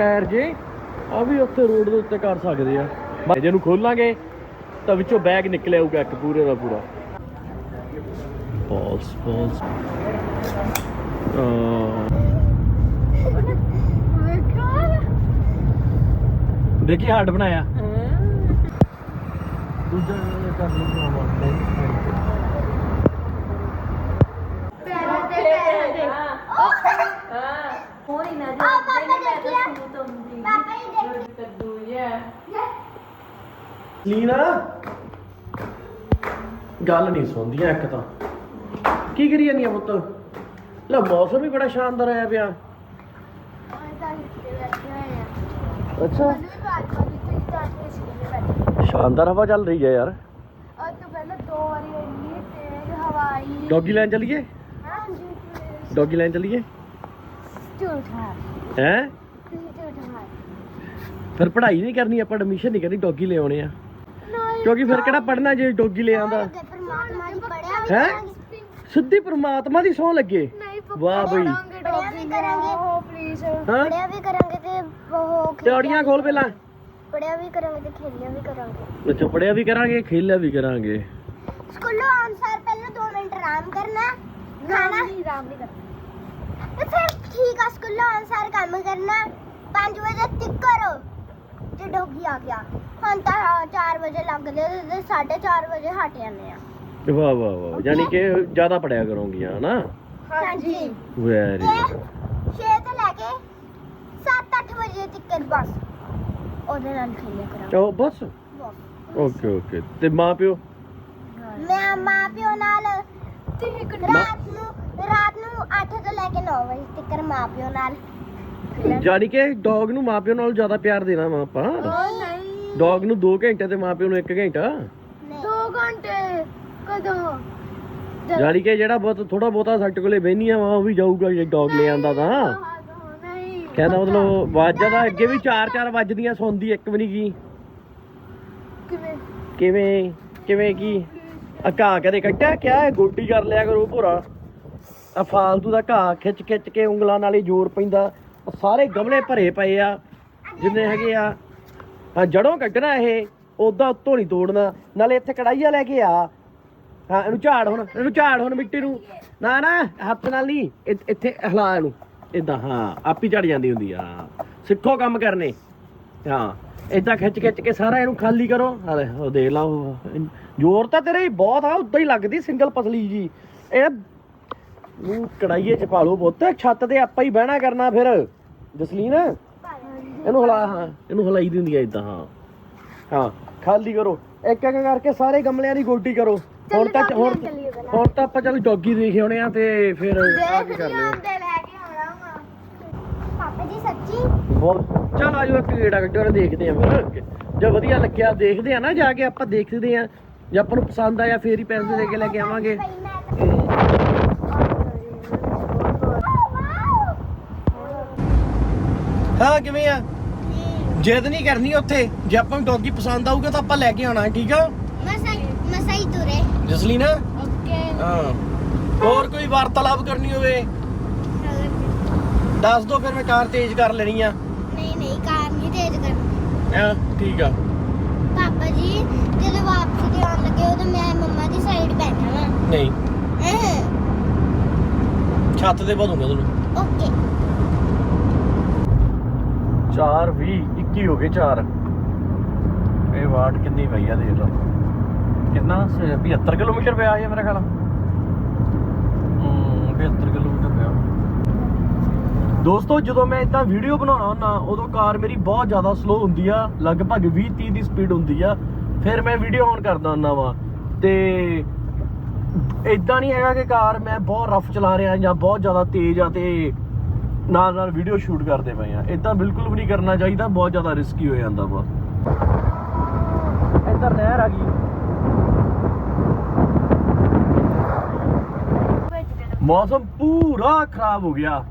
Tyre ਜੇ ਆ ਵੀ ਉੱਥੇ ਰੋਡ ਦੇ ਉੱਤੇ ਕਰ ਸਕਦੇ ਆ। ਜੇ ਨੂੰ ਖੋਲਾਂਗੇ ਤਾਂ ਵਿੱਚੋਂ ਬੈਗ ਨਿਕਲ ਆਊਗਾ ਇੱਕ ਪੂਰੇ ਦਾ ਪੂਰਾ। ਬਾਲਸ ਬਾਲਸ ਦੇਖੀ ਹਾਰਟ ਬਣਾਇਆ। ਦੂਜਾ ਕਰ ਹੋਰ ਹੀ ਨਾ ਆ ਪਾਪਾ ਦੇਖਿਆ ਪਾਪਾ ਹੀ ਦੇਖ ਕੱਦੂ ਯਾ ਲੀਨਾ? ਗੱਲ ਨਹੀਂ ਸੁਣਦੀਆਂ ਇੱਕ ਤਾਂ। ਕੀ ਕਰੀ ਜਾਂਦੀ ਆ ਪੁੱਤ? ਲੈ ਮੌਸਮ ਵੀ ਬੜਾ ਸ਼ਾਨਦਾਰ ਆਇਆ ਪਿਆ। ਅੱਛਾ। ਸ਼ਾਨਦਾਰ ਹਵਾ ਚੱਲ ਰਹੀ ਹੈ ਯਾਰ। ਡੌਗੀ ਲੈਣ ਚੱਲੀਏ? ਡੌਗੀ ਲੈਣ ਚੱਲੀਏ? ਹੈ? ਫਿਰ ਪੜ੍ਹਾਈ ਨਹੀਂ ਕਰਨੀ ਆਪਾਂ ਐਡਮਿਸ਼ਨ ਨਹੀਂ ਕਰਨੀ ਡੌਗੀ ਲੈ ਆਉਣੇ ਆ। ਕਿਉਂਕਿ ਫਿਰ ਕਿਹੜਾ ਪੜਨਾ ਜੇ ਡੌਗੀ ਲੈ ਆਂਦਾ ਪਰਮਾਤਮਾ ਦੀ ਪੜਿਆ ਵੀ ਹੈਂ? ਸਿੱਧੀ ਪ੍ਰਮਾਤਮਾ ਦੀ ਸੌਂ ਲੱਗੇ। ਵਾਹ ਬਈ। ਪੜਿਆ ਵੀ ਕਰਾਂਗੇ। ਪਲੀਜ਼ ਹਾਂ? ਪੜਿਆ ਵੀ ਕਰਾਂਗੇ ਤੇ ਉਹ ਤਿਉੜੀਆਂ ਖੋਲ ਪਹਿਲਾਂ। ਪੜਿਆ ਵੀ ਕਰਾਂਗੇ ਤੇ ਖੇਲਿਆ ਵੀ ਕਰਾਂਗੇ। ਅੱਛਾ ਪੜਿਆ ਵੀ ਕਰਾਂਗੇ ਖੇਲਿਆ ਵੀ ਕਰਾਂਗੇ। ਸਕੂਲੋਂ ਆਉਣ ਸਾਰ ਪਹਿਲਾਂ 2 ਮਿੰਟ ਆਰਾਮ ਕਰਨਾ। ਖਾਣਾ? ਨਹੀਂ ਆਰਾਮ ਨਹੀਂ ਕਰਨਾ। ਤੇ ਫਿਰ ਠੀਕ ਆ ਸਕੂਲੋਂ ਆਉਣ ਸਾਰ ਕੰਮ ਕਰਨਾ। 5 ਵਜੇ ਤੱਕ ਕਰੋ। ਤੇ ਡੋਗੀ ਆ ਗਿਆ। ਹੁਣ ਤਾਂ 4 ਵਜੇ ਲੱਗਦੇ ਤੇ 4:30 ਵਜੇ ਹਟ ਜਾਂਦੇ ਆ। ਵਾਹ ਵਾਹ ਵਾਹ ਯਾਨੀ ਕਿ ਜ਼ਿਆਦਾ ਪੜਿਆ ਕਰੋਗੀਆਂ ਹਨਾ? ਹਾਂਜੀ। ਵੈਰੀ ਤੇ 6 ਤੋਂ ਲੈ ਕੇ 7-8 ਵਜੇ ਤੱਕ ਬਸ। ਉਹਦੇ ਨਾਲ ਖੇਲਿਆ ਚਲੋ ਬਸ? ਬਸ। Okay okay. ਤੇ ਮਾਂ ਪਿਓ ਮੈਂ ਮਾਂ ਪਿਓ ਨਾਲ ਰਾਤ ਨੂੰ ਰਾਤ ਨੂੰ 8 ਤੋਂ ਲੈ ਕੇ 9 ਵਜੇ ਤੱਕ ਮਾਂ ਪਿਓ ਨਾਲ। ਯਾਨੀ ਕਿ ਡੌਗ ਨੂੰ ਮਾਂ ਪਿਓ ਨਾਲ ਜ਼ਿਆਦਾ ਪਿਆਰ ਦੇਣਾ ਵਾ ਆਪਾਂ। ਨਹੀਂ। ਡੌਗ ਨੂੰ 2 ਘੰਟੇ ਤੇ ਮਾਂ ਪਿਓ ਨੂੰ 1 ਘੰਟਾ। 2 ਘੰਟੇ? ਕਦੋਂ? ਯਾਨੀ ਕਿ ਜਿਹੜਾ ਬਹੁਤ ਥੋੜਾ ਬਹੁਤਾ ਸਾਡੇ ਕੋਲੇ ਬਹਿਨੀਆਂ ਵਾ ਉਹ ਵੀ ਜਾਊਗਾ ਜੇ ਡੌਗ ਲੈ ਆਂਦਾ ਤਾਂ। ਨਹੀਂ ਕਹਿੰਦਾ ਮਤਲਬ ਵਾਜਾਂ ਦਾ ਅੱਗੇ ਵੀ 4-4 ਵੱਜਦੀਆਂ ਸੌਂਦੀ ਇੱਕ ਵੀ ਨਹੀਂ ਕੀ ਕਿਵੇਂ? ਕਿਵੇਂ? ਕਿਵੇਂ ਕੀ? ਆ ਘਾਹ ਕਦੇ ਕੱਟਿਆ? ਕਿਆ ਹੈ ਗੋਡੀ ਕਰ ਲਿਆ ਕਰੋ ਭੋਰਾ। ਆ ਫਾਲਤੂ ਦਾ ਘਾਹ ਖਿੱਚ ਖਿੱਚ ਕੇ ਉਂਗਲਾਂ ਨਾਲ ਹੀ ਜ਼ੋਰ ਪੈਂਦਾ। ਆਹ ਸਾਰੇ ਗਮਲੇ ਭਰੇ ਪਏ ਆ, ਜਿੰਨੇ ਹੈਗੇ ਆ। ਆ ਜੜੋਂ ਕੱਢਣਾ ਇਹ ਉਦਾਂ ਉੱਤੋਂ ਨਹੀਂ ਤੋੜਨਾ। ਨਾਲੇ ਇੱਥੇ ਕੜਾਈਆ ਲੈ ਕੇ ਆ। ਹਾਂ, ਇਹਨੂੰ ਝਾੜ ਹੁਣ, ਇਹਨੂੰ ਝਾੜ ਹੁਣ ਮਿੱਟੀ ਨੂੰ। ਨਾ ਨਾ, ਹੱਥ ਨਾਲ ਨਹੀਂ ਇੱਥੇ ਹਿਲਾ ਇਹਨੂੰ। ਇਦਾਂ ਹਾਂ, ਆਪੀ ਝੜ ਜਾਂਦੀ ਹੁੰਦੀ ਆ। ਸਿੱਖੋ ਕੰਮ ਕਰਨੇ। ਹਾਂ ਇਦਾਂ ਖਿੱਚ ਖਿੱਚ ਕੇ ਸਾਰਾ ਇਹਨੂੰ ਖਾਲੀ ਕਰੋ। ਹਲੇ ਉਹ ਦੇਖ ਲਾ ਜ਼ੋਰ ਤਾਂ ਤੇਰੇ ਹੀ ਬਹੁਤ ਆ, ਉਦਾਂ ਹੀ ਲੱਗਦੀ ਸਿੰਗਲ ਪਸਲੀ ਜੀ। ਇਹ ਨੂੰ ਕੜਾਈਏ ਚ ਪਾ ਲਓ ਪੁੱਤ ਛੱਤ ਤੇ ਆਪਾਂ ਹੀ ਬਹਿਣਾ ਕਰਨਾ ਫਿਰ। ਜਸਲੀਨ ਇਹਨੂੰ ਹਿਲਾ ਹਾਂ ਇਹਨੂੰ ਹਿਲਾਈ ਦੀ ਹੁੰਦੀ ਆ ਇਦਾਂ ਹਾਂ। ਹਾਂ ਖਾਲੀ ਕਰੋ। ਇੱਕ ਇੱਕ ਕਰਕੇ ਸਾਰੇ ਗਮਲਿਆਂ ਦੀ ਗੋਡੀ ਕਰੋ। ਹੁਣ ਤਾਂ ਹੁਣ ਹੁਣ ਤਾਂ ਆਪਾਂ ਚੱਲ ਡੌਗੀ ਦੇਖੇ ਹੋਣੇ ਆ ਤੇ ਫਿਰ ਆ ਕੀ ਕਰ ਲਿਓ ਆਉਣਾ ਪਾਪਾ ਜੀ ਸੱਚੀ ਬਹੁਤ ਚੱਲ ਆਜੋ ਇੱਕ ਗੇੜਾ ਕੱਢੋ ਤੇ ਦੇਖਦੇ ਆ ਫਿਰ ਜੇ ਵਧੀਆ ਲੱਗਿਆ ਦੇਖਦੇ ਆ ਨਾ ਜਾ ਕੇ ਆਪਾਂ ਦੇਖਦੇ ਆ। ਜੇ ਆਪਾਂ ਨੂੰ ਪਸੰਦ ਆਇਆ ਫੇਰ ਹੀ ਪੈਸੇ ਦੇ ਕੇ ਲੈ ਕੇ ਆਵਾਂਗੇ ਭਾਈ ਮੈਂ ਹਾਂ ਕਿਵੇਂ ਆ? ਜਿੱਦ ਨਹੀਂ ਕਰਨੀ ਉੱਥੇ। ਜੇ ਆਪਾਂ ਨੂੰ ਡੌਗੀ ਪਸੰਦ ਆਊਗਾ ਤਾਂ ਆਪਾਂ ਲੈ ਕੇ ਆਉਣਾ ਠੀਕ ਆ? ਮਸਾਈ ਮਸਾਈ ਤੁਰੇ। ਜਸਲੀਨ? ਓਕੇ। ਹਾਂ। ਹੋਰ ਕੋਈ ਵਾਰਤਾਲਾਪ ਕਰਨੀ ਹੋਵੇ? ਦੱਸ ਦੋ ਫਿਰ ਮੈਂ ਕਾਰ ਤੇਜ਼ ਕਰ ਲੈਣੀ ਆ। ਨਹੀਂ ਨਹੀਂ ਕਾਰ ਨਹੀਂ ਤੇਜ਼ ਕਰਨੀ। ਹਾਂ ਠੀਕ ਆ। ਪਾਪਾ ਜੀ ਜਦੋਂ ਵਾਪਸ ਤੇ ਆਉਣ ਲੱਗੇ ਉਦੋਂ ਮੈਂ ਮੰਮਾ ਦੀ ਸਾਈਡ ਬੈਠਾ ਵਾਂ। ਨਹੀਂ। ਛੱਤ ਤੇ ਵਧੂਗਾ ਤੁਹਾਨੂੰ ਓਕੇ। 4 20 21 ਹੋ ਗਏ 4 ਇਹ ਵਾਟ ਕਿੰਨੀ ਪਈ ਆ ਦੇਖ ਲਓ। ਕਿੰਨਾ? 75 ਕਿਲੋਮੀਟਰ ਪਿਆ ਹੈ ਮੇਰਾ ਖਿਆਲ। ਹੂੰ 75 ਕਿਲੋਮੀਟਰ ਪਿਆ। ਦੋਸਤੋ, ਜਦੋਂ ਮੈਂ ਇਦਾਂ ਵੀਡੀਓ ਬਣਾਉਣਾ ਹੁੰਦਾ, ਉਦੋਂ ਕਾਰ ਮੇਰੀ ਬਹੁਤ ਜ਼ਿਆਦਾ ਸਲੋ ਹੁੰਦੀ ਆ। ਲਗਭਗ 20 30 ਦੀ ਸਪੀਡ ਹੁੰਦੀ ਆ। ਫਿਰ ਮੈਂ ਵੀਡੀਓ ਔਨ ਕਰਦਾ ਹੁੰਦਾ ਵਾ। ਤੇ ਇਦਾਂ ਨਹੀਂ ਹੈਗਾ ਕਿ ਕਾਰ ਮੈਂ ਬਹੁਤ ਰਫ ਚਲਾ ਰਿਹਾ ਜਾਂ ਬਹੁਤ ਜ਼ਿਆਦਾ ਤੇਜ਼ ਆ ਤੇ ਨਾਲ ਨਾਲ ਵੀਡੀਓ ਸ਼ੂਟ ਕਰਦੇ ਪਏ ਆ। ਇਦਾਂ ਬਿਲਕੁਲ ਵੀ ਨਹੀਂ ਕਰਨਾ ਚਾਹੀਦਾ ਬਹੁਤ ਜ਼ਿਆਦਾ ਰਿਸਕੀ ਹੋ ਜਾਂਦਾ ਵਾ। ਇੱਧਰ ਨਹਿਰ ਆ ਗਈ। ਮੌਸਮ ਪੂਰਾ ਖਰਾਬ ਹੋ ਗਿਆ।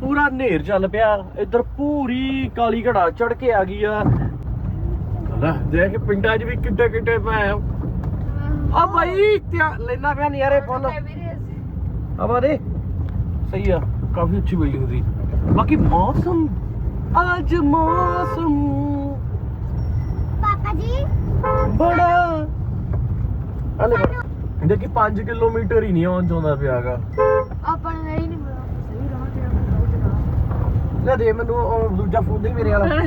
ਪੂਰਾ ਹਨੇਰ ਚੱਲ ਪਿਆ। ਇੱਧਰ ਪੂਰੀ ਕਾਲੀ ਘੜਾ ਚੜ ਕੇ ਆ ਗਈ ਆ। ਲੈ ਦੇਖ ਪਿੰਡਾਂ 'ਚ ਵੀ ਕਿੱਡੇ ਕਿੱਡੇ ਪਏ ਆ। ਆ ਬਾਈ ਧਿਆਨ ਲੈਣਾ ਪਿਆ ਨਜ਼ਾਰੇ ਫੁੱਲ। ਹਵਾ ਦੇ ਸਹੀ ਆ। ਕਾਫੀ ਅੱਛੀ ਬਿਲਡਿੰਗ ਸੀ ਬਾਕੀ ਮੌਸਮ ਅੱਜ ਮੌਸਮ। ਪਾਪਾ ਜੀ। ਬੜਾ। ਹਲੇ ਦੇਖੀ 5 ਕਿਲੋਮੀਟਰ ਹੀ ਨਹੀਂ ਆਉਣ ਚਾਹੁੰਦਾ ਪਿਆਗਾ ਆਪਾਂ ਨੂੰ ਨਹੀਂ ਮਿਲਿਆ ਸਹੀ ਰਾਹ ਲੈ ਦੇ ਮੈਨੂੰ ਉਹ ਦੂਜਾ ਫੋਨ ਦੇ ਮੇਰੇ ਵਾਲਾ।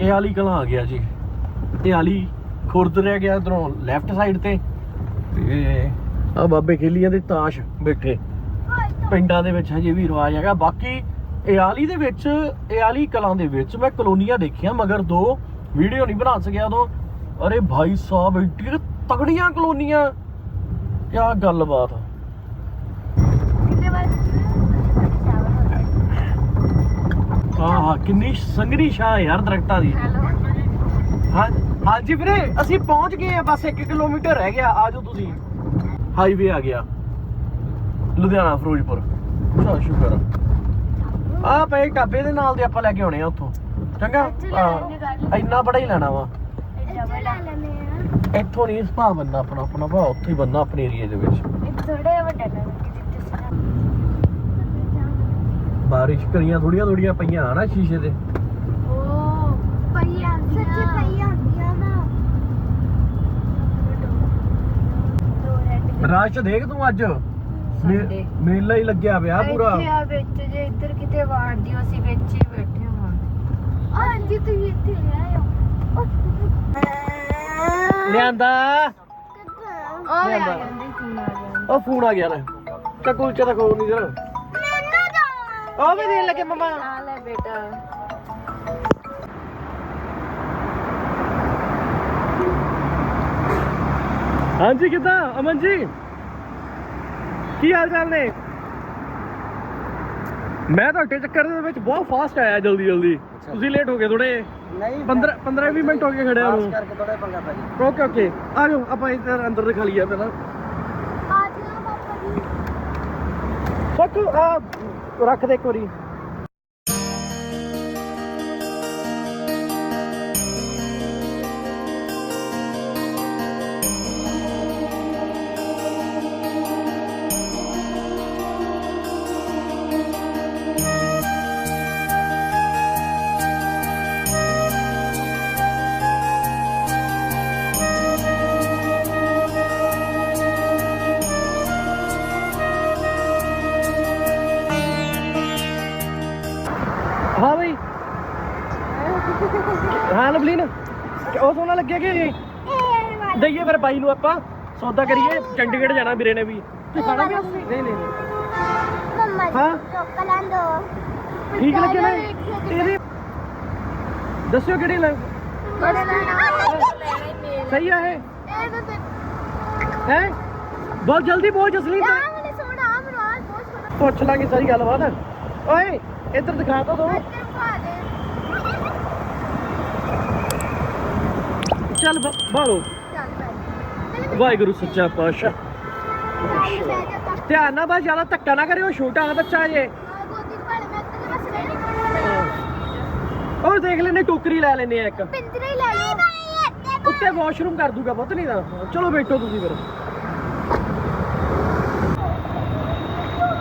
ਇਹ ਵਾਲੀ ਕਲਾਂ ਆ ਗਿਆ ਜੀ। ਇਹ ਵਾਲੀ ਖੁਰਦ ਰਹਿ ਗਿਆ ਇਧਰੋਂ ਲੈਫਟ ਸਾਈਡ ਤੇ। ਤੇ ਆ ਬਾਬੇ ਖੇਲੀਆਂ ਦੇ ਤਾਸ਼ ਬੈਠੇ। ਪਿੰਡਾਂ ਦੇ ਵਿੱਚ ਹਜੇ ਵੀ ਰਿਵਾਜ ਹੈਗਾ। ਬਾਕੀ ਇਹ ਆਲੀ ਦੇ ਵਿੱਚ ਇਹ ਆਲੀ ਕਲਾਂ ਦੇ ਵਿੱਚ ਮੈਂ ਕਲੋਨੀਆਂ ਦੇਖੀਆਂ ਮਗਰ ਦੋ ਵੀਡੀਓ ਨਹੀਂ ਬਣਾ ਸਕਿਆ ਉਦੋਂ। ਅਰੇ ਭਾਈ ਸਾਹਿਬ ਏਡੀ ਤਗੜੀਆਂ ਕਲੋਨੀਆਂ। ਕੀ ਗੱਲਬਾਤ ਆ। ਕਿੰਨੇ ਵਾਰ ਹਾਂ ਹਾਂ ਕਿੰਨੀ ਸੰਘਣੀ ਛਾਂ ਯਾਰ ਦਰਖਤਾਂ ਦੀ। ਹਾਂ ਹਾਂਜੀ ਵੀਰੇ ਅਸੀਂ ਪਹੁੰਚ ਗਏ ਆ ਬਸ 1 ਕਿਲੋਮੀਟਰ ਰਹਿ ਗਿਆ ਆਜੋ ਤੁਸੀਂ। ਹਾਈਵੇ ਆ ਗਿਆ। ਲੁਧਿਆਣਾ ਫਿਰੋਜ਼ਪੁਰ। ਚਾ ਸ਼ੁਕਰ। ਆ ਆਹ ਪਏ ਢਾਬੇ ਦੇ ਨਾਲ ਦੇ ਆਪਾਂ ਲੈ ਕੇ ਆਉਣੇ ਆ ਉੱਥੋਂ। ਚੰਗਾ? ਇੱਥੇ ਲੈ ਲੈਣੇ ਹਾਂ, ਇੰਨਾ ਬੜਾ ਹੀ ਲੈਣਾ ਵਾ। ਇੱਥੇ ਲੈ ਲੈਣੇ ਆ। ਇੱਥੋਂ ਨਹੀਂ ਸੁਭਾਅ ਬੰਦਾ ਆਪਣਾ ਆਪਣਾ ਭਾਅ ਉੱਥੇ ਹੀ ਬੰਦਾ ਆਪਣੇ ਏਰੀਆ ਦੇ ਵਿੱਚ। ਇੱਕ ਥੋੜੇ ਵੱਡਾ ਸੀ ਬਾਰਿਸ਼ ਕਰੀਆਂ ਥੋੜੀਆਂ ਥੋੜੀਆਂ ਪਈਆਂ ਆ ਨਾ ਸ਼ੀਸ਼ੇ ਤੇ। ਉਹ ਪਈ ਆਂਦੀਆਂ ਸੱਚੀ ਪਈ ਆਂਦੀਆਂ ਨਾ। ਦੋ ਰੈਡ ਰਸ਼ ਦੇਖ ਤੂੰ ਅੱਜ। ਮੇ-। ਮੇਲਾ ਹੀ ਲੱਗਿਆ ਪਿਆ ਪੂਰਾ। ਇੱਥੇ ਆ ਵਿੱਚ ਜੇ ਇੱਧਰ ਕਿਤੇ ਵਾੜਦੀ ਹੋ ਅਸੀਂ ਵਿੱਚ ਹੀ ਬੈਠੇ ਹਾਂ ਹਾਂਜੀ ਤੁਸੀਂ ਇੱਥੇ ਲੈ ਆਇਓ। ਲਿਆਂਦਾ? ਕਿੱਦਾਂ? ਉਹ ਲਿਆਂਦਾ। ਆ ਜਾਂਦੀ ਫੋਨ ਆ ਜਾਂਦਾ। ਉਹ ਫੋਨ ਆ ਗਿਆ ਲੈ। ਚੱਲ ਕੁਲਚੇ ਤਾਂ ਖੋਲ ਨਹੀਂ ਜਰ। ਉਹ ਵੀ ਦੇਣ ਲੱਗੇ ਮਮਾ। ਆ ਲੈ ਬੇਟਾ। ਹਾਂਜੀ ਕਿੱਦਾਂ? ਅਮਨ ਜੀ? ਕੀ ਹਾਲ ਚਾਲ ਨੇ? ਮੈਂ ਤੁਹਾਡੇ ਚੱਕਰ ਦੇ ਵਿੱਚ ਬਹੁਤ ਫਾਸਟ ਆਇਆ ਜਲਦੀ ਜਲਦੀ। ਤੁਸੀਂ ਲੇਟ ਹੋ ਗਏ ਥੋੜੇ ਨਹੀਂ 15 15 20 ਮਿੰਟ ਹੋ ਗਏ ਖੜਿਆ ਨੂੰ। ਕਰਕੇ ਥੋੜਾ ਪੰਗਾ ਪੈ ਗਿਆ। ਓਕੇ ਓਕੇ ਆ ਜਾਓ ਆਪਾਂ ਇੱਧਰ ਅੰਦਰ ਦਿਖਾ ਲਈਏ ਪਹਿਲਾਂ। ਆ ਜਾਓ ਪਾਪਾ ਜੀ। ਸੱਕ ਆ ਰੱਖ ਦੇ ਇੱਕ ਵਾਰੀ। ਫਿਰ ਬਾਈ ਨੂੰ ਆਪਾਂ ਸੌਦਾ ਕਰੀਏ ਚੰਡੀਗੜ੍ਹ ਜਾਣਾ ਵੀਰੇ ਨੇ ਵੀ। ਤੇ ਖਾਣਾ ਵੀ ਨਹੀਂ ਨਹੀਂ ਨਹੀਂ। ਮੰਮਾ ਜੀ ਹਾਂ? ਚੋਕਾ ਲਾਂ ਦੋ। ਠੀਕ ਲੱਗੇ ਨਾ ਇਹਦੇ ਦੱਸਿਓ ਕਿਹੜੀ ਲੈ? ਬੜੇ ਲੈਣਾ ਸਹੀ ਆ ਇਹ? ਇਹ ਤਾਂ ਤੇ ਹੈ? ਬਹੁਤ ਜਲਦੀ ਬੋਲ ਜਸਲੀਨ ਆ ਮੈਨੂੰ ਸੋਣਾ ਆ ਮੈਨੂੰ ਆ ਬਹੁਤ ਸੋਣਾ ਪੁੱਛ ਲਾਂਗੇ ਸਾਰੀ ਗੱਲਬਾਤ। ਓਏ ਇੱਧਰ ਦਿਖਾ ਤਾ ਦੋ। ਇੱਧਰ ਪਾ ਦੇ। ਚੱਲ ਬ- ਬਾਲੋ ਚੱਲ ਬੈ ਵਾਹਿਗੁਰੂ ਸੱਚਾ ਪਾਤਸ਼ਾਹ। ਚੱਲ ਬੈ ਜਾ ਤਾਂ ਧਿਆਨ ਨਾਲ ਬਸ ਜ਼ਿਆਦਾ ਧੱਕਾ ਨਾ ਕਰਿਓ, ਛੋਟਾ ਆ ਬੱਚਾ ਜੇ। ਆ ਗੋਦੀ ਪੜ ਮੈਂ ਤੇ ਬਸ ਰਹਿਣੀ ਪੜਨਾ ਉਹ ਦੇਖ ਲੈਨੇ ਟੋਕਰੀ ਲੈ ਲੈਨੇ ਆ ਇੱਕ। ਪਿੰਜਰੇ ਹੀ ਲੈ ਲਓ ਉੱਤੇ ਵਾਸ਼ਰੂਮ ਕਰ ਦੂਗਾ ਪੁੱਤ, ਨਹੀਂ ਦਾ ਚਲੋ ਬੈਠੋ ਤੁਸੀਂ ਫਿਰ।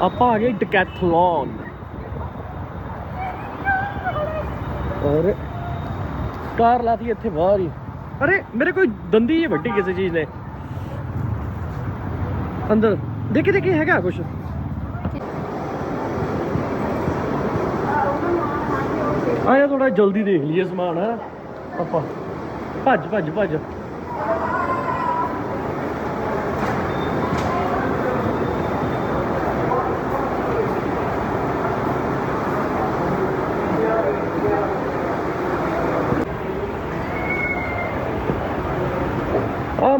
ਆਪਾਂ ਆ ਗਏ ਡਕੈਥਲੌਨ। ਔਰ ਕਾਰ ਲਾਤੀ ਇੱਥੇ ਬਾਹਰ ਹੀ। ਅਰੇ, ਮੇਰੇ ਕੋਈ ਦੰਦੀ ਹੀ ਵੱਡੀ ਕਿਸੇ ਚੀਜ਼ ਨੇ। ਅੰਦਰ। ਦੇਖੀ ਦੇਖੀ, ਹੈਗਾ ਕੁਛ। ਆਇਆ ਥੋੜਾ ਜਲਦੀ ਦੇਖ ਲਈਏ ਸਮਾਨ ਆਪਾਂ। ਭੱਜ ਭੱਜ ਭੱਜ ਆ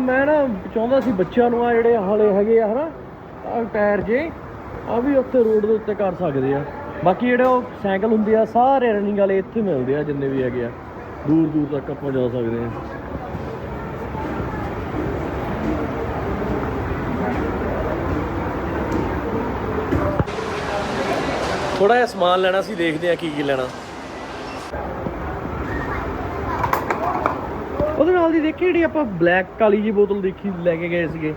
ਮੈਂ ਨਾ ਚਾਹੁੰਦਾ ਸੀ ਬੱਚਿਆਂ ਨੂੰ ਆ ਜਿਹੜੇ ਹਾਲੇ ਹੈਗੇ ਆ, ਹਨਾ ਆ ਟਾਇਰ ਜੇ ਆ ਵੀ ਉੱਥੇ ਰੋਡ ਦੇ ਉੱਤੇ ਕਰ ਸਕਦੇ ਆ। ਬਾਕੀ ਜਿਹੜੇ ਉਹ ਸਾਈਕਲ ਹੁੰਦੇ ਆ, ਸਾਰੇ ਰਨਿੰਗ ਵਾਲੇ ਇੱਥੇ ਮਿਲਦੇ ਆ, ਜਿੰਨੇ ਵੀ ਹੈਗੇ ਆ। ਦੂਰ ਦੂਰ ਤੱਕ ਆਪਾਂ ਜਾ ਸਕਦੇ ਆ। ਥੋੜਾ ਜਿਹਾ ਸਮਾਨ ਲੈਣਾ ਸੀ, ਦੇਖਦੇ ਆ ਕੀ ਕੀ ਲੈਣਾ। ਉਹਦੇ ਨਾਲ ਦੀ ਦੇਖੀ ਜਿਹੜੀ ਆਪਾਂ ਬਲੈਕ ਕਾਲੀ ਜੀ ਬੋਤਲ ਦੇਖੀ, ਲੈ ਕੇ ਗਏ ਸੀਗੇ।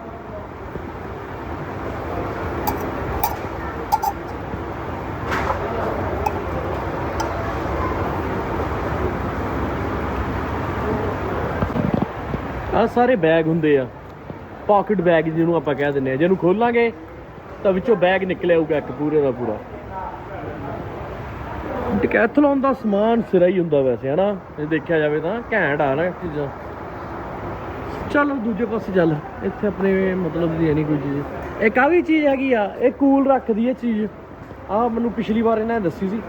ਆ ਸਾਰੇ ਬੈਗ ਹੁੰਦੇ ਆ। ਪਾਕਟ ਬੈਗ ਜਿਹਨੂੰ ਆਪਾਂ ਕਹਿ ਦਿੰਦੇ ਆ। ਜਿਹਨੂੰ ਖੋਲਾਂਗੇ, ਤਾਂ ਵਿੱਚੋਂ ਬੈਗ ਨਿਕਲਿਆ ਹੋਊਗਾ ਇੱਕ, ਪੂਰੇ ਦਾ ਪੂਰਾ। ਡਿਕੈਥਲੌਨ ਦਾ ਸਮਾਨ ਸਿਰਾ ਹੀ ਹੁੰਦਾ ਵੈਸੇ, ਹਨਾ? ਜੇ ਦੇਖਿਆ ਜਾਵੇ ਤਾਂ, ਘੈਂਟ ਆ ਨਾ ਚੀਜ਼ਾਂ। ਚਲੋ, ਦੂਜੇ ਪਾਸੇ ਚੱਲ। ਇੱਥੇ ਆਪਣੇ ਮਤਲਬ ਦੀ ਨਹੀਂ ਕੋਈ ਚੀਜ਼। ਇੱਕ ਆ ਵੀ ਚੀਜ਼ ਹੈਗੀ ਆ, ਇਹ ਕੂਲ ਰੱਖਦੀ ਹੈ ਚੀਜ਼। ਆ ਮੈਨੂੰ ਪਿਛਲੀ ਵਾਰ ਇਹਨਾਂ ਨੇ ਦੱਸੀ ਸੀ।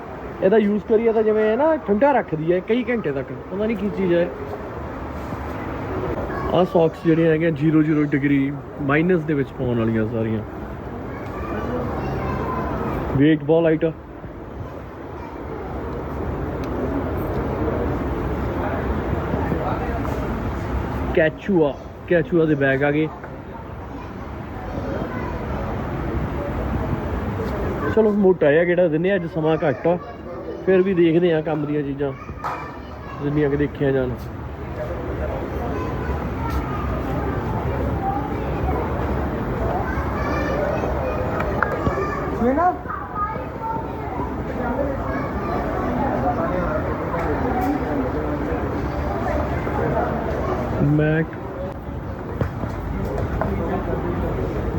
ਇਹਦਾ ਯੂਜ਼ ਕਰੀਏ ਤਾਂ ਜਿਵੇਂ ਨਾ, ਠੰਡਾ ਰੱਖਦੀ ਹੈ, ਕਈ ਘੰਟੇ ਤੱਕ। ਪਤਾ ਨਹੀਂ ਕੀ ਚੀਜ਼ ਹੈ। ਆ ਸੌਕਸ ਜਿਹੜੀਆਂ ਹੈਗੀਆਂ 00 ਡਿਗਰੀ ਮਾਈਨਸ ਦੇ ਵਿੱਚ ਪਾਉਣ ਵਾਲੀਆਂ ਸਾਰੀਆਂ। ਵੇਟ ਬਹੁਤ ਲਾਈਟ ਕੈਚੂਆ ਕੈਚੂਆ ਦੇ ਬੈਗ ਆ ਗਏ। ਚਲੋ ਮੋਟਾ ਆ ਕਿਹੜਾ ਦਿੰਨੇ ਆ, ਅੱਜ ਸਮਾਂ ਘੱਟ ਆ। ਫਿਰ ਵੀ ਦੇਖਦੇ ਆ ਕੰਮ ਦੀਆਂ ਚੀਜ਼ਾਂ। ਜਿੰਨੀਆਂ ਕਿ ਦੇਖੀਆਂ ਜਾਣ।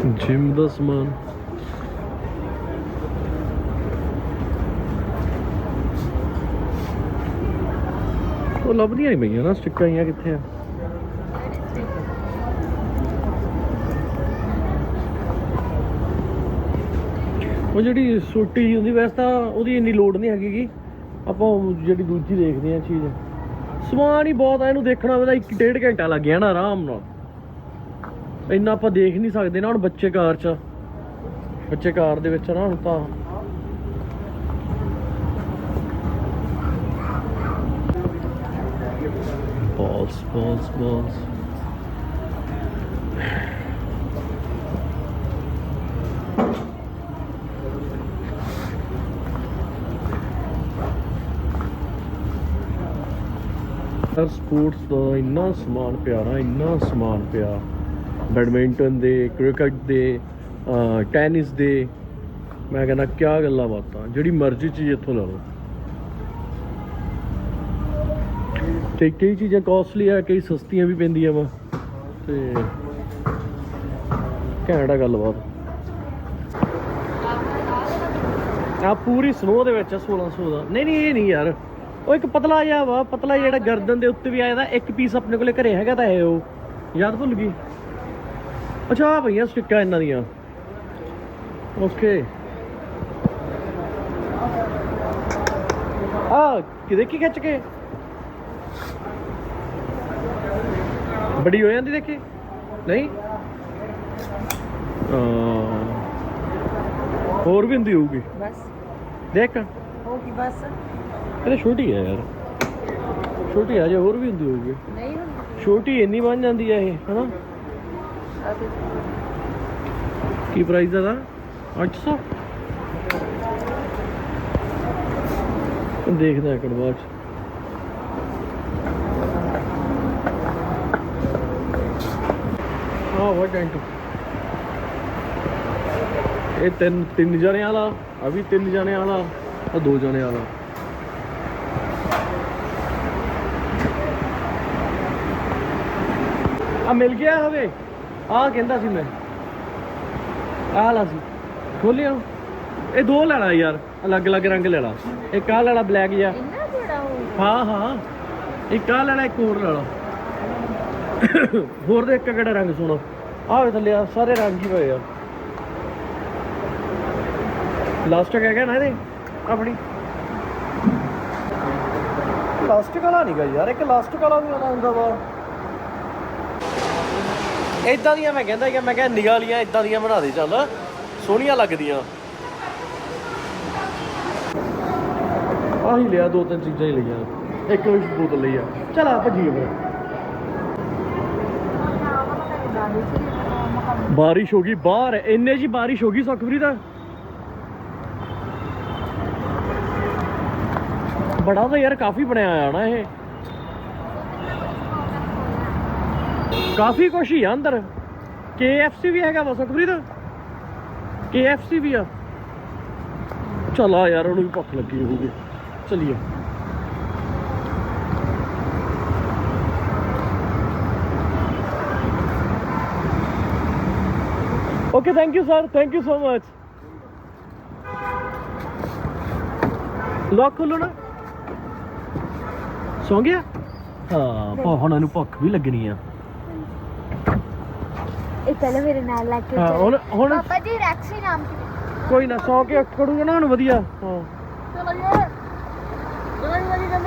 ਜਿਮ ਦਾ ਸਮਾਨ। ਉਹ ਲੱਭਦੀਆਂ ਨਹੀਂ ਪਈਆਂ ਨਾ, ਸਟਿੱਕਾਂ ਆਈਆਂ ਕਿੱਥੇ ਆ? ਉਹ ਜਿਹੜੀ ਸੋਟੀ ਜਿਹੀ ਹੁੰਦੀ, ਵੈਸੇ ਤਾਂ ਉਹਦੀ ਇੰਨੀ ਲੋੜ ਨਹੀਂ ਹੈਗੀ ਗੀ। ਆਪਾਂ ਉਹ ਜਿਹੜੀ ਦੂਜੀ ਦੇਖਦੇ ਆ ਚੀਜ਼। ਸਮਾਨ ਹੀ ਬਹੁਤ ਆ, ਇਹਨੂੰ ਦੇਖਣਾ ਉਹਦਾ 1 ਡੇਢ ਘੰਟਾ ਲੱਗ ਗਿਆ ਨਾ ਆਰਾਮ ਨਾਲ। ਇੰਨਾ ਆਪਾਂ ਦੇਖ ਨਹੀਂ ਸਕਦੇ ਨਾ ਹੁਣ ਬੱਚੇ ਕਾਰ 'ਚ। ਬੱਚੇ ਕਾਰ ਦੇ ਵਿੱਚ ਨਾ ਹੁਣ ਤਾਂ। Balls balls balls ਸਪੋਰਟਸ ਦਾ ਇੰਨਾ ਸਮਾਨ ਪਿਆਰਾ ਇੰਨਾ ਸਮਾਨ ਪਿਆ। ਬੈਡਮਿੰਟਨ ਦੇ, ਕ੍ਰਿਕਟ ਦੇ ਟੈਨਿਸ ਦੇ। ਮੈਂ ਕਹਿੰਦਾ, ਕਿਆ ਗੱਲਾਂ ਬਾਤਾਂ। ਜਿਹੜੀ ਮਰਜ਼ੀ ਚੀਜ਼ ਇੱਥੋਂ ਲੈ ਲਓ। ਤੇ ਕਈ ਚੀਜ਼ਾਂ ਕਾਸਟਲੀ ਆ, ਕਈ ਸਸਤੀਆਂ ਵੀ ਪੈਂਦੀਆਂ ਵਾ। ਤੇ ਘੈਂਟ ਗੱਲਬਾਤ। ਆ ਪੂਰੀ ਸਨੋ ਦੇ ਵਿੱਚ ਆ 1600 ਦਾ। ਨਹੀਂ ਨਹੀਂ, ਇਹ ਨਹੀਂ ਯਾਰ। ਉਹ ਇੱਕ ਪਤਲਾ ਜਿਹਾ ਵਾ, ਪਤਲਾ ਜਿਹੜਾ ਗਰਦਨ ਦੇ ਉੱਤੇ ਵੀ ਆਇਆ ਦਾ, ਇੱਕ ਪੀਸ ਆਪਣੇ ਕੋਲੇ ਘਰੇ ਹੈਗਾ ਤਾਂ ਇਹ ਉਹ। ਯਾਦ ਭੁੱਲ ਗਈ? ਅੱਛਾ ਆ ਭਈਆ ਸਟਿੱਕਾਂ ਇਹਨਾਂ ਦੀਆਂ। ਓਕੇ ਆ ਕਿ ਦੇਖੀ ਖਿੱਚ ਕੇ? ਬੜੀ ਹੋ ਜਾਂਦੀ ਦੇਖੀ। ਨਹੀਂ? ਆ ਹੋਰ ਵੀ ਹੁੰਦੀ ਹੋਊਗੀ। ਬਸ। ਦੇਖ। ਹੋ ਗਈ ਬਸ। ਇਹ ਛੋਟੀ ਹੈ ਯਾਰ। ਛੋਟੀ ਆ ਜੇ ਹੋਰ ਵੀ ਹੁੰਦੀ ਹੋਊਗੀ। ਨਹੀਂ ਛੋਟੀ ਇੰਨੀ ਬਣ ਜਾਂਦੀ ਹੈ ਇਹ ਹਨਾ? ਆ ਤੇ ਕੀ ਪ੍ਰਾਈਸ ਦਾ 800 ਦੇਖਦਾ ਇੱਕ ਬਾਅਦ ਚ। ਆ ਵਾ ਟੈਂਟ। ਇਹ ਤਿੰਨ ਤਿੰਨ ਜਣਿਆਂ ਵਾਲਾ ਆ ਵੀ ਤਿੰਨ ਜਣਿਆਂ ਵਾਲਾ ਆ ਦੋ ਜਣੇ ਵਾਲਾ। ਆ ਮਿਲ ਗਿਆ ਹਵੇ ਆ ਕਹਿੰਦਾ ਸੀ ਮੈਂ। ਆ ਲਾ ਸੀ। ਖੋਲਿਆ। ਇਹ ਦੋ ਲੈਣਾ ਯਾਰ। ਅਲੱਗ ਅਲੱਗ ਰੰਗ ਲੈ ਲਾ। ਇੱਕ ਆ ਲੈਣਾ ਬਲੈਕ ਜਿਹਾ। ਇੰਨਾ ਥੋੜਾ ਹੋ। ਹਾਂ ਹਾਂ। ਇੱਕ ਆ ਲੈਣਾ ਇੱਕ ਹੋਰ ਲੈ ਲਾ। ਹੋਰ ਦੇ ਇੱਕ ਕਿਹੜਾ ਰੰਗ ਸੋਹਣਾ। ਆਹ ਵੇ ਥੱਲੇ ਆ ਸਾਰੇ ਰੰਗ ਹੀ ਪਏ ਆ। ਲਾਸਟਿਕ ਹੈਗਾ ਨਾ ਇਹਦੇ। ਆਪਣੀ। ਲਾਸਟਿਕ ਵਾਲਾ ਨਹੀਂਗਾ ਯਾਰ। ਇੱਕ ਲਾਸਟਿਕ ਵਾਲਾ ਵੀ ਆਉਂਦਾ ਹੁੰਦਾ ਵਾ। ਇਦਾਂ ਦੀਆਂ ਮੈਂ ਕਹਿੰਦਾ ਕਿ ਮੈਂ ਕਿਹਾ ਨਿਗਾਹ ਲੀਆਂ ਇਦਾਂ ਦੀਆਂ ਬਣਾ ਦੇ ਚੱਲ, ਸੋਹਣੀਆਂ ਲੱਗਦੀਆਂ। ਆਹੀ ਲਿਆ, ਦੋ ਤਿੰਨ ਚੀਜ਼ਾਂ ਹੀ ਲਈਆਂ। ਇੱਕ ਵੀ ਬੋਤਲ ਲਈ ਆ। ਚਲ ਆ ਭੱਜੀਏ ਫਿਰ। ਬਾਰਿਸ਼ ਹੋ ਗਈ, ਬਾਹਰ ਇੰਨੇ ਜੀ ਬਾਰਿਸ਼ ਹੋ ਗਈ ਸੁਖਵਰੀ ਦਾ ਬੜਾ ਤਾਂ ਯਾਰ ਕਾਫੀ ਬਣਿਆ ਆ ਨਾ ਇਹ। ਕਾਫੀ ਕੁਝ ਹੀ ਆ ਅੰਦਰ। KFC ਵੀ ਹੈਗਾ ਵਾ ਸੁਖਪ੍ਰੀਤ? KFC ਵੀ ਆ। ਚਲ ਆ ਯਾਰ, ਉਹਨੂੰ ਵੀ ਭੁੱਖ ਲੱਗੀ ਹੋਊਗੀ। ਚਲਿਏ। Okay thank you sir thank you so much ਲੋਕ ਖੋਲੋ ਨਾ। ਸੌਂ ਗਿਆ? ਹਾਂ ਹੁਣ ਇਹਨੂੰ ਭੁੱਖ ਵੀ ਲੱਗਣੀ ਆ। ਇਹ ਪਹਿਲਾਂ ਮੇਰੇ ਨਾਲ ਲੈ ਕੇ ਹਾਂ ਹੁਣ ਹੁਣ ਪਾਪਾ ਜੀ ਰੈਕਸੀ ਨਾਮ ਦੀ ਕੋਈ ਨਾ ਸੌਂ ਕੇ ਉੱਠ ਖੜੂਗਾ ਨਾ ਹੁਣ ਵਧੀਆ। ਹਾਂ। ਚਲੋ ਜੀ। ਚਲੋ ਜੀ ਵਾਲੀ ਗੱਲ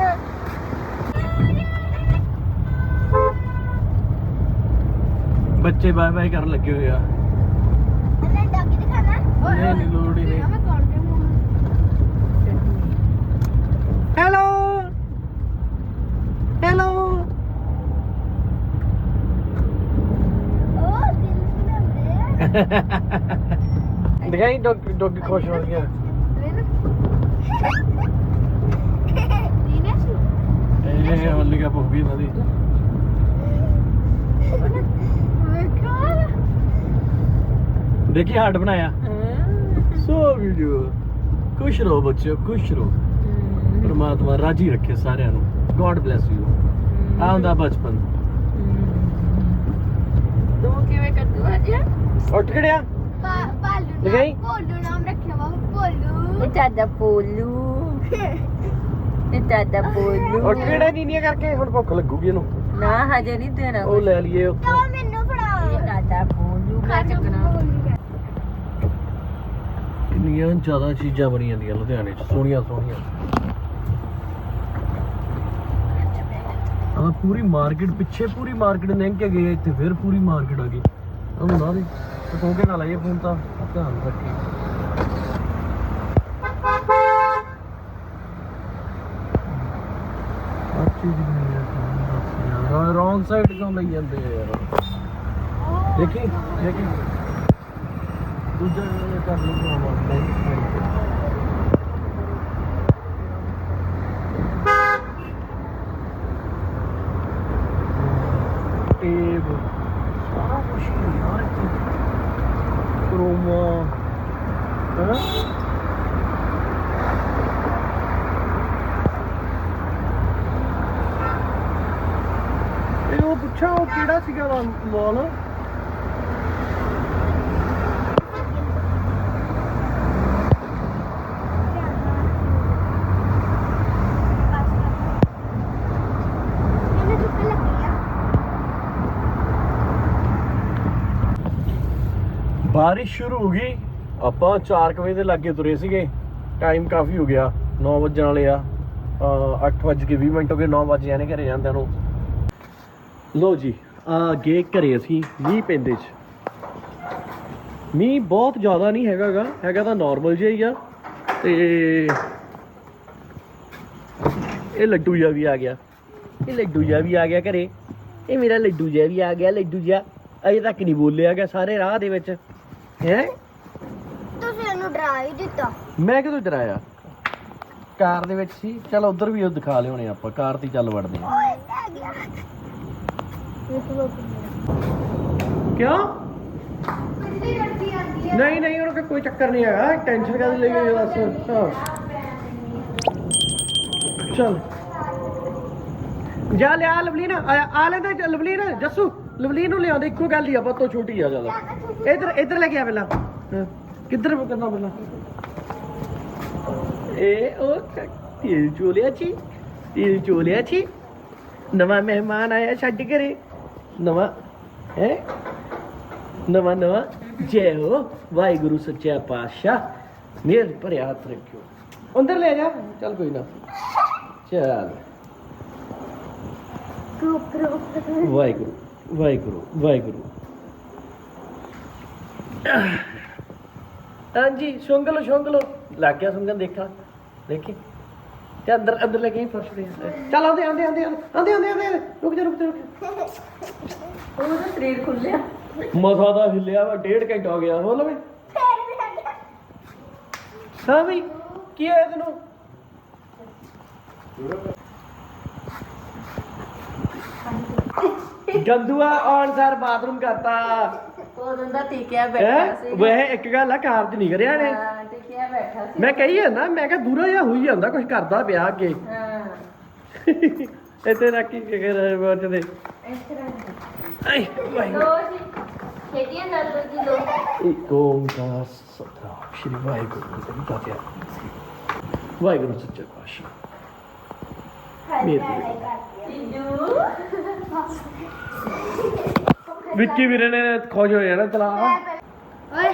ਬੱਚੇ ਬਾਏ ਬਾਏ ਕਰਨ ਲੱਗੇ ਹੋਏ ਆ। ਦਿਖਾਣਾ। ਨਹੀਂ ਨਹੀਂ ਲੋੜ ਹੀ ਨਹੀਂ ਮੈਂ ਕੌਣ ਦੇ ਹੈਲੋ ਹੈਲੋ ਉਹ ਦਿਲ ਬਣਾਉਂਦੇ ਦਿਖਾਈ ਡੋਗ ਡੋਗ ਖੁਸ਼ ਹੋ ਗਿਆ। ਨੀਨੇ ਸੀ ਇਹ ਹੌਲੀ ਕਾ ਇਹਨਾਂ ਦੀ। ਦੇਖੀ ਹਾਰਟ ਬਣਾਇਆ? ਸੋ ਵੀਡੀਓ ਖੁਸ਼ ਰਹੋ ਬੱਚਿਓ, ਖੁਸ਼ ਰਹੋ। ਪਰਮਾਤਮਾ ਰਾਜੀ ਰੱਖੇ ਸਾਰਿਆਂ ਨੂੰ। ਗੋਡ ਬlesਸ ਯੂ ਆ ਬਚਪਨ। ਤੂੰ ਕਿਵੇਂ ਕੱਟੂ ਅੱਜ? ਉੱਠ ਖੜਿਆ ਬਾਲੂ ਦਿਖਾਈ। ਨਾਮ ਭੋਲੂ ਨਾਮ ਰੱਖਿਆ ਵਾ ਭੋਲੂ ਇਹ ਦਾਦਾ ਪੋਲੂ। ਇਹ ਦਾਦਾ ਪੋਲੂ। ਉੱਠ ਖੜਿਆ ਨੀਨੀਆਂ ਕਰਕੇ? ਹੁਣ ਭੁੱਖ ਲੱਗੂਗੀ ਇਹਨੂੰ। ਨਾ ਹਜੇ ਨਹੀਂ ਦੇਣਾ ਉਹ ਲੈ ਲਈਏ ਉੱਥੋਂ। ਤਾਂ ਮੈਨੂੰ ਫੜਾ। ਇਹ ਦਾਦਾ ਪੋਲੂ ਮੈਂ ਚੱਕਣਾ। ਕਿੰਨੀਆਂ ਜ਼ਿਆਦਾ ਚੀਜ਼ਾਂ ਬਣੀ ਜਾਂਦੀਆਂ ਲੁਧਿਆਣੇ 'ਚ ਸੋਹਣੀਆਂ ਸੋਹਣੀਆਂ। ਆ ਪੂਰੀ ਮਾਰਕੀਟ ਪਿੱਛੇ ਪੂਰੀ ਮਾਰਕੀਟ ਲੰਘ ਕੇ ਗਏ ਇੱਥੇ ਫਿਰ ਪੂਰੀ ਮਾਰਕੀਟ ਆ ਗਈ। ਆ ਨਾ ਦੇ ਤੇ ਤੂੰ ਕੇ ਨਾਲ ਆਈਏ ਫੋਨ ਤਾਂ ਧਿਆਨ ਰੱਖੀ ਆ ਚੀਜ਼ ਨਹੀਂ ਹੈ ਰੌਂਗ ਸਾਈਡ ਕਿਉਂ ਲਈ ਜਾਂਦੇ ਯਾਰ? ਦੇਖੀ ਦੇਖੀ। ਦੂਜਾ ਕਰ ਲੂਗਾ ਮੈਂ ਟੇਬ ਸਾਰਾ ਕੁਝ ਯਾਰ ਇੱਥੇ। ਕਰੋਮਾ ਹੈ ਇਹ ਉਹ ਪੁੱਛਾ ਉਹ ਕਿਹੜਾ ਸੀਗਾ ਮਾਲ ਮੈਨੂੰ ਧੁੱਪ ਲੱਗੀ ਆ ਬਾਰਿਸ਼ ਸ਼ੁਰੂ ਹੋ ਗਈ। ਆਪਾਂ 4 ਵਜੇ ਦੇ ਲਾਗੇ ਤੁਰੇ ਸੀਗੇ। ਟਾਈਮ ਕਾਫੀ ਹੋ ਗਿਆ। 9 ਵਜਣ ਵਾਲੇ ਆ। 8 ਵਜ ਕੇ 20 ਮਿੰਟ ਹੋ ਗਏ। 9 ਵਜੇ ਜਾਣੇ ਘਰੇ ਜਾਂਦਿਆਂ ਨੂੰ। ਲੋ ਜੀ, ਆ ਗਏ ਘਰੇ ਅਸੀਂ ਮੀਂਹ ਪੈਂਦੇ ਚ। ਮੀਂਹ ਬਹੁਤ ਜ਼ਿਆਦਾ ਨਹੀਂ ਹੈਗਾਗਾ। ਹੈਗਾ ਤਾਂ ਨਾਰਮਲ ਜਿਹਾ ਹੀ ਆ। ਤੇ ਇਹ ਲੱਡੂ ਜਿਹਾ ਵੀ ਆ ਗਿਆ। ਇਹ ਲੱਡੂ ਜਿਹਾ ਵੀ ਆ ਗਿਆ ਘਰੇ। ਇਹ ਮੇਰਾ ਲੱਡੂ ਜਿਹਾ ਵੀ ਆ ਗਿਆ। ਲੱਡੂ ਜਿਹਾ ਅਜੇ ਤੱਕ ਨਹੀਂ ਬੋਲਿਆ ਗਿਆ ਸਾਰੇ ਰਾਹ ਦੇ ਵਿੱਚ। ਹੈ ਤੁਸੀਂ ਇਹਨੂੰ ਡਰਾ ਹੀ ਦਿੱਤਾ। ਮੈਂ ਕਿਦੋਂ ਡਰਾਇਆ? ਕਾਰ ਦੇ ਵਿੱਚ ਸੀ। ਚਲ ਉਧਰ ਵੀ ਉਹ ਦਿਖਾ ਲਿਆਉਣੇ ਆਪਾਂ। ਕਾਰ ਤੇ ਹੀ ਚੱਲ ਵੜਦੇ ਆ ਓਏ ਆ ਗਿਆ। ਕਿਉਂ? ਆਂਦੀ ਹੈ ਨਹੀਂ ਨਹੀਂ ਉਹਨੂੰ ਕੋਈ ਚੱਕਰ ਨਹੀਂ ਹੈਗਾ। ਟੈਨਸ਼ਨ ਕਾਹਦੀ ਲਈ ਹੋਈ ਹੈ ਦੱਸ। ਹਾਂ। ਚਲ। ਜਾ ਲਿਆ ਲਵਲੀਨ। ਆ ਆ ਲੈਂਦਾ ਲਵਲੀਨ। ਜੱਸੂ। ਲਵਲੀਨ ਨੂੰ ਲਿਆਉਂਦੇ ਇੱਕੋ ਗੱਲ ਹੀ ਆ ਪਰ ਤੋਂ ਛੋਟੀ ਆ ਜ਼ਿਆਦਾ। ਇੱਧਰ ਇੱਧਰ ਲੈ ਕੇ ਆ ਪਹਿਲਾਂ। ਹਾਂ। ਕਿੱਧਰ ਕਰਨਾ ਪਹਿਲਾਂ? ਇਹ ਉਹ ਕ- ਤੇਲ ਚੋਲਿਆ ਜੀ ਤੇਲ ਚੋਲਿਆ ਜੀ ਨਵਾਂ ਮਹਿਮਾਨ ਆਇਆ ਛੱਡ ਕਰੇ ਨਵਾਂ ਹੈ? ਨਵਾਂ ਨਵਾਂ। ਜੈ ਹੋ ਵਾਹਿਗੁਰੂ ਸੱਚਾ ਪਾਤਸ਼ਾਹ। ਮੇਰ ਭਰਿਆ ਹੱਥ ਰੱਖਿਓ। ਅੰਦਰ ਲੈ ਜਾ। ਚੱਲ ਕੋਈ ਨਾ। ਚੱਲ। ਵਾਹਿਗੁਰੂ। ਵਾਹਿਗੁਰੂ ਵਾਹਿਗੁਰੂ ਹਾਂਜੀ ਸੁੰਘ ਲਓ ਸੁੰਘ ਲਓ ਲੱਗ ਗਿਆ ਸੁੰਘਣ ਦੇਖਾ ਦੇਖੀ ਤੇ ਅੰਦਰ ਅੰਦਰ ਲੈ ਕੇ ਆਈ ਫਰਸ਼ ਦੇ ਚੱਲ ਆਉਂਦੇ ਆਉਂਦੇ ਆਉਂਦੇ ਆਉਂਦੇ ਆਉਂਦੇ ਆਉਂਦੇ ਰੁਕ ਜਾ ਰੁਕ ਜਾ ਰੁਕ ਜਾ ਉਹਦਾ ਸਰੀਰ ਖੁੱਲਿਆ। ਮਸਾ ਦਾ ਹਿੱਲਿਆ ਵਾ ਡੇਢ ਘੰਟਾ ਹੋ ਗਿਆ। ਬੋਲ ਵੀ ਹਾਂ ਬਈ ਕੀ ਹੋਇਆ ਤੈਨੂੰ? ਗੰਦੂਆ ਆਉਣ ਸਾਰ ਬਾਥਰੂਮ ਕਰਤਾ। ਉਦੋਂ ਦਾ ਟਿਕਿਆ ਬੈਠਾ ਹੈ? ਸੀ। ਵੈਸੇ ਇੱਕ ਗੱਲ ਆ ਕਾਰ 'ਚ ਨਹੀਂ ਕਰਿਆ ਨੇ ਹਾਂ ਟਿਕਿਆ ਬੈਠਾ ਸੀ। ਮੈਂ ਕਹੀ ਜਾਂਦਾ ਮੈਂ ਕਿਹਾ ਦੂਰਾ ਜਿਹਾ ਹੋਈ ਜਾਂਦਾ ਕੁਝ ਕਰਦਾ ਪਿਆ ਅੱਗੇ। ਹਾਂ। ਇੱਥੇ ਰੱਖੀ ਕੇ ਰਹੇ ਬੋਚ ਦੇ ਇਸ ਤਰ੍ਹਾਂ ਆਈ ਵਾਹਿਗੁਰੂ। ਲੋ ਜੀ। ਛੇਤੀਆਂ ਕਰ ਦੋ ਲੋ ਇੱਕ ਓੰਕਾਰ ਸਤਨਾਮ ਸ਼੍ਰੀ ਵਾਹਿਗੁਰੂ ਜੀ ਕਾ ਖਾਲਸਾ ਵਾਹਿਗੁਰੂ ਸੱਚਾ ਪਾਤਸ਼ਾਹ। ਵਿੱਕੀ ਵੀਰੇ ਨੇ ਖੋਜ ਹੋ ਜਾਣਾ ਤਲਾ ਓਏ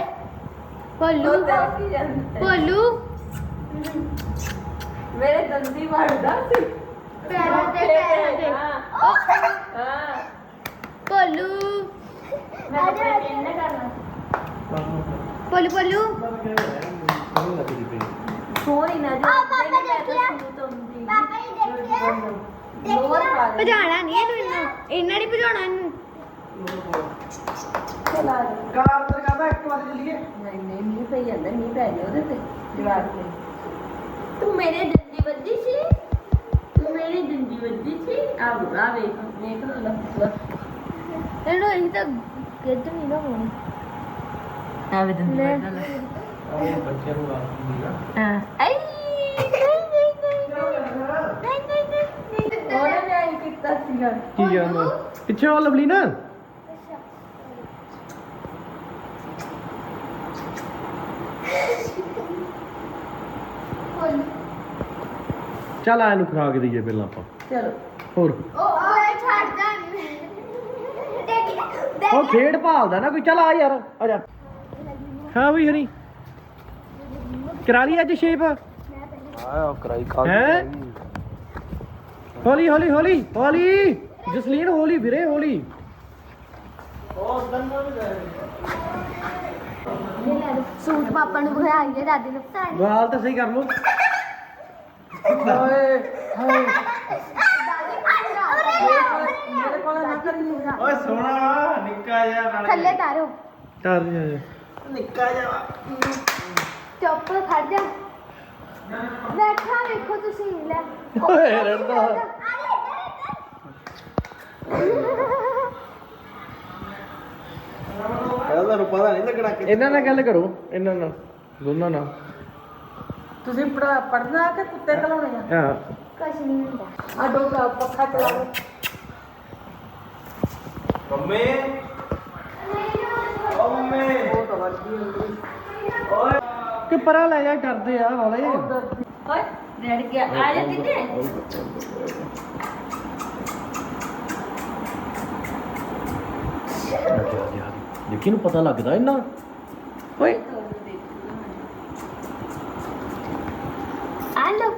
ਭੋਲੂ ਭੋਲੂ। ਮੇਰੇ ਦੰਦੀ ਵੜਦਾ ਸੀ। ਪੈਰਾਂ ਤੇ ਪੈਰਾਂ ਤੇ ਹਾਂ। ਹਾਂ। ਭੋਲੂ। ਮੈਂ ਤਾਂ ਪਿੰਡ ਕਰਨਾ। ਭੋਲੂ ਭੋਲੂ। ਸੋਹਣੀ ਨਾ ਜੀ ਆ ਪਾਪਾ ਦੇਖਿਆ? ਲੋਰ ਪਾ ਦੇ ਭਜਾਣਾ ਨਹੀਂ ਇਹਨੂੰ ਇਹਨੂੰ। ਇਹਨਾਂ ਨਹੀਂ ਭਜਾਉਣਾ ਇਹਨੂੰ। ਚਲਾ ਦੇ। ਕਾਰ ਤੇ ਕਹਿੰਦਾ ਇੱਕ ਵਾਰ ਚੱਲੀਏ। ਨਹੀਂ ਨਹੀਂ ਮੀਂਹ ਪਈ ਜਾਂਦਾ ਮੀਂਹ ਪੈ ਗਿਆ ਉਹਦੇ ਤੇ ਦੀਵਾਰ ਤੇ। ਤੂੰ ਮੇਰੇ ਦੰਦੀ ਵੱਜੀ ਸੀ? ਤੂੰ ਮੇਰੇ ਦੰਦੀ ਵੱਜੀ ਸੀ? ਆ ਆ ਵੇਖ ਵੇਖ ਲੋ ਲੈ ਇਹਨੂੰ ਇਹ ਤਾਂ ਗਿੱਧ ਨਹੀਂ ਨਾ ਹੋਣੀ ਆ ਵੇ ਦੰਦੀ ਲੈ। ਵੱਜਦਾ ਲੈ ਬੱਚਿਆਂ ਨੂੰ ਰਾਤ ਹਾਂ। ਆਈ ਨਹੀਂ ਨਹੀਂ ਨਹੀਂ ਨਹੀਂ ਨਹੀਂ ਨਹੀਂ ਉਹਨੇ ਵੀ ਸੀਗਾ ਕੀ ਕਹਿੰਦਾ ਪਿੱਛੇ ਆ ਲਵਲੀ ਨਾ। ਚੱਲ ਆ ਇਹਨੂੰ ਖਰਾਕ ਦਈਏ ਪਹਿਲਾਂ ਆਪਾਂ। ਚਲੋ। ਹੋਰ। ਉਹ ਓਏ ਛੱਡ ਜਾ। ਦੇਖ ਉਹ ਖੇਡ ਭਾਲਦਾ ਨਾ ਕੋਈ। ਚੱਲ ਆ ਯਾਰ ਆ ਜਾ। ਹਾਂ ਵੀ ਹਰੀ। ਕਰਾ ਲਈ ਅੱਜ ਸ਼ੇਪ? ਆਇਆ ਕਰਾਈ ਖਾ ਹੈਂ? ਹੌਲੀ ਹੌਲੀ ਹੌਲੀ ਹੌਲੀ। ਜਸਲੀਨ ਹੌਲੀ ਵੀਰੇ ਹੌਲੀ। ਸੂਟ ਪਾਪਾ ਨੂੰ ਵਿਖਾਈਏ ਦਾਦੀ ਨੂੰ। ਵਾਲ ਤਾਂ ਸਹੀ ਕਰ ਲੋ ਓਏ ਹਾਏ ਮੇਰੇ ਕੋਲ ਨਾ ਕਰੀ ਓਏ ਸੋਹਣਾ ਨਿੱਕਾ ਜਿਹਾ ਨਾਲ ਥੱਲੇ ਤਾਰੋ। ਕਰ ਜਾ। ਨਿੱਕਾ ਜਿਹਾ। ਚੁੱਪ ਖੜ ਜਾ। ਬੈਠਾ ਵੇਖੋ ਤੁਸੀਂ ਲੈ। ਓਏ ਰੜਦਾ ਕਹਿੰਦਾ ਤੁਹਾਨੂੰ ਪਤਾ ਨਹੀਂ ਲੱਗਣਾ ਕਿ ਇਹਨਾਂ ਨਾਲ ਗੱਲ ਕਰੋ ਇਹਨਾਂ ਨਾਲ ਦੋਨਾਂ ਨਾਲ। ਤੁਸੀਂ ਪੜਾ ਪੜਨਾ ਕਿ ਕੁੱਤੇ ਖਲਾਉਣੇ ਆ? ਹਾਂ। ਕੁਛ ਨਹੀਂ ਹੁੰਦਾ। ਆ ਡੋਕਾ ਪੱਖਾ ਚਲਾਓ ਮੰਮੀ। ਮੰਮੀ। ਉਹ ਤਾਂ ਵੱਡੀ ਹੁੰਦੀ ਓਏ। ਕਿ ਪਰਾਂ ਲੈ ਜਾ ਡਰਦੇ ਆ ਵਾਲੇ। ਓਏ ਰੜ ਗਿਆ ਆ ਜਾ ਕਿਤੇ। ਦੇਖੀ ਨੂੰ ਪਤਾ ਲੱਗਦਾ ਇਹਨਾਂ ਓਏ। ਆ ਲੋ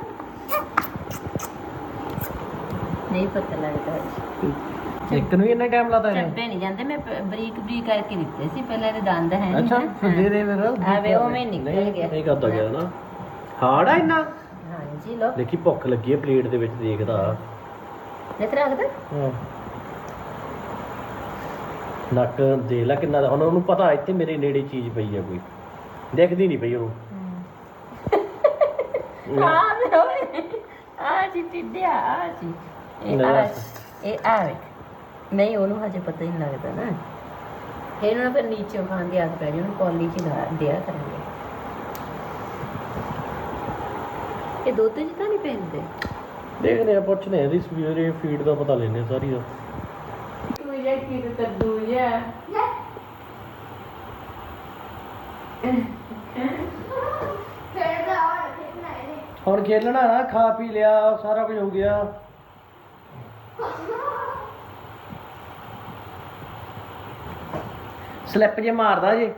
ਨਹੀਂ ਪਤਾ ਲੱਗਦਾ। ਇੱਕ ਨੂੰ ਹੀ ਇੰਨਾ ਟਾਈਮ ਲਾਤਾ ਇਹਨੇ? ਚੱਬੇ ਨਹੀਂ ਜਾਂਦੇ ਮੈਂ ਪ- ਬਰੀਕ ਬਰੀਕ ਕਰਕੇ ਦਿੱਤੇ ਸੀ ਪਹਿਲਾਂ ਇਹਦੇ ਦੰਦ ਹੈ ਅੱਛਾ। ਫਿਰ ਦੇ ਦੇ ਫਿਰ। ਆ ਵੇ ਉਵੇਂ ਨਿਕਲ ਗਿਆ। ਨਹੀਂ ਕਰਦਾ ਗਿਆ ਨਾ। ਹਾਰਡ ਆ ਇੰਨਾ? ਹਾਂਜੀ ਲੋ ਦੇਖੀ ਭੁੱਖ ਲੱਗੀ ਹੈ ਪਲੇਟ ਦੇ ਵਿੱਚ ਦੇਖਦਾ। ਇਸ ਰੱਖ ਦੇ। ਹਾਂ। ਨੱਕ ਦੇ ਲੈ ਕਿੰਨਾ ਦਾ ਹੁਣ ਉਹਨੂੰ ਪਤਾ ਇੱਥੇ ਮੇਰੇ ਨੇੜੇ ਚੀਜ਼ ਪਈ ਆ ਕੋਈ। ਦੇਖਦੀ ਨਹੀਂ ਪਈ ਉਹਨੂੰ। ਆ ਵੇ ਓਏ ਆ ਜੀ ਟਿੱਡਿਆ ਆ ਜੀ ਇਹ ਆ। ਇਹ ਆ ਵੇ ਨਹੀਂ ਉਹਨੂੰ ਹਜੇ ਪਤਾ ਹੀ ਨਹੀਂ ਲੱਗਦਾ ਨਾ। ਇਹਨੂੰ ਨਾ ਫਿਰ ਨੀਚੇ ਖਾਣ ਦੀ ਆਦਤ ਪੈ ਜਾਊ ਉਹਨੂੰ ਕੌਲੀ ਚ ਲਾ ਦਿਆ ਕਰਾਂਗੇ। ਇਹ ਦੁੱਧ ਤਾਂ ਨਹੀਂ ਪੈਂਦੇ ਦੇਖਦੇ ਆ ਪੁੱਛਦੇ ਆ ਇਹਦੀ ਸਵੇਰੇ ਫੀਡ ਦਾ ਪਤਾ ਲੈਣੇ ਸਾਰੀ ਦਾ ਤੂੰ ਇਹ ਕੀ ਕੱਦੂ ਜਾ ਖੇਡਦਾ ਹੋਰ ਖੇਡਣਾ ਇਹਨੇ। ਹੁਣ ਖੇਲਣਾ ਨਾ ਖਾ ਪੀ ਲਿਆ ਸਾਰਾ ਕੁਝ ਹੋ ਗਿਆ। ਸਲਿੱਪ ਜੇ ਮਾਰਦਾ ਜੇ।